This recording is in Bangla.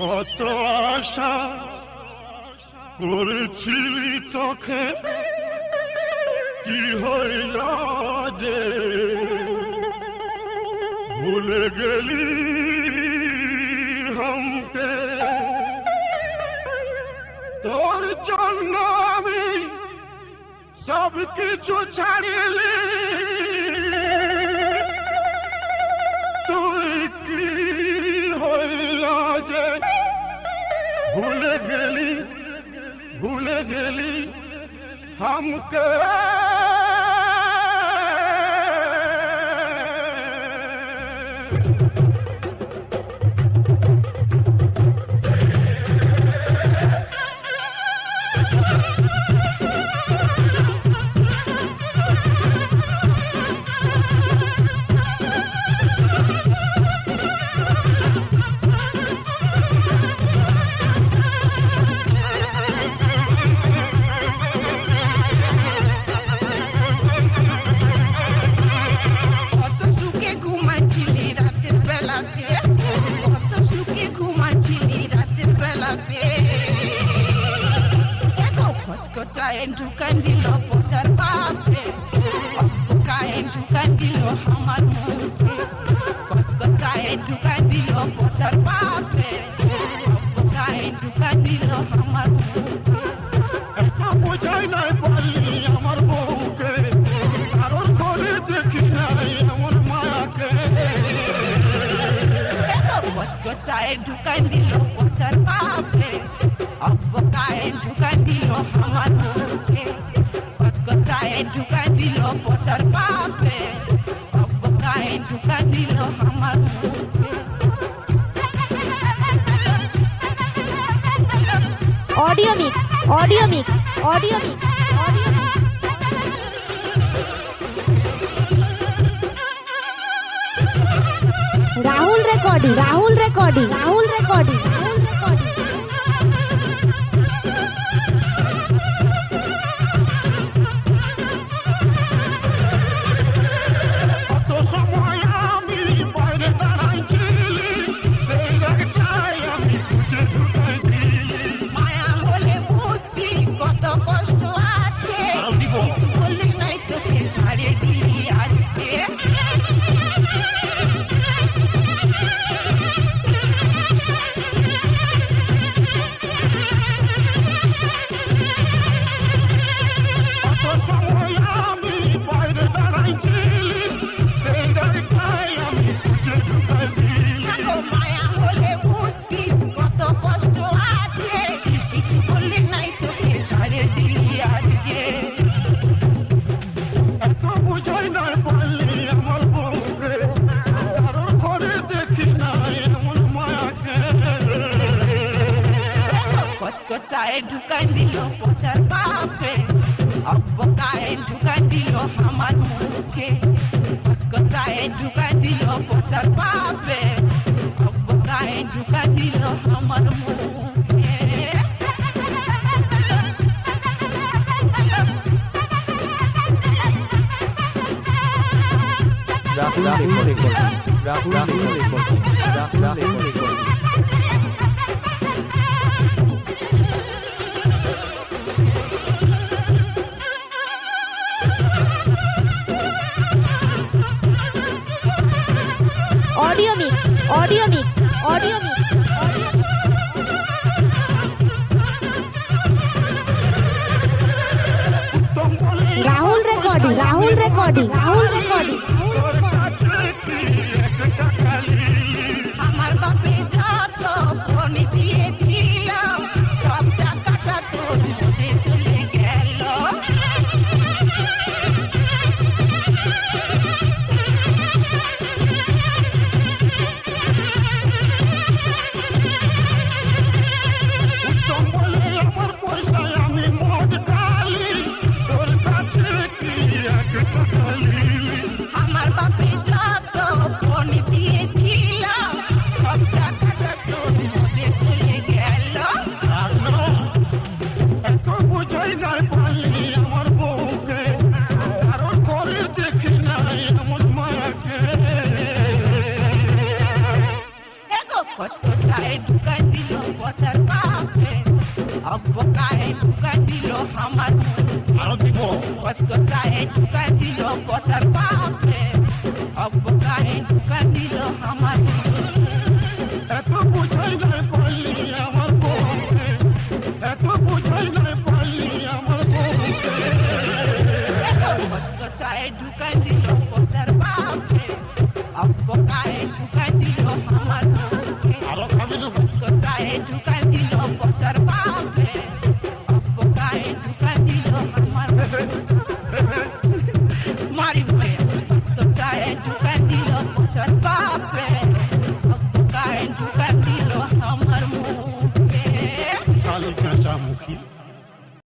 আশা করেছিলি তোকে। কি হইল যে ভুলে গেলি হামকে? তোর জন্য আমি সব কিছু ছাড়িলি भूल गली भूल गली हमको kain tu kandilo putar pape kain tu kandilo hamar mupe kain tu kandilo putar pape kain tu kandilo hamar mupe eta bujai nai pali amar mupe karor kore dekhi nai amar maya ke eta bujai tu kandilo putar pape अब কথায় ঢুকা দিল আমার মনে কত কথায় ঢুকা দিল পচার পাপে কত কথায় ঢুকা দিল আমার মনে audio mix audio mix audio mix audio mix Rahul recording Rahul recording Rahul recording কচকচায় ঢুকান দিল পচার বাপে অব্বকায় ঢুকান দিল আমার মুখে কচকচায় ঢুকান দিল পচার বাপে অব্বকায় ঢুকান দিল আমার মুখে Rahul recording Rahul recording Rahul recording Audio mic audio mic audio mic Rahul recording Rahul recording কচ্ছায় ঢুকাই দিল বছর পাপে অবকায় ঢুকাই দিল আমার মনে কচ্ছায় ঢুকাই দিল Boston Bob.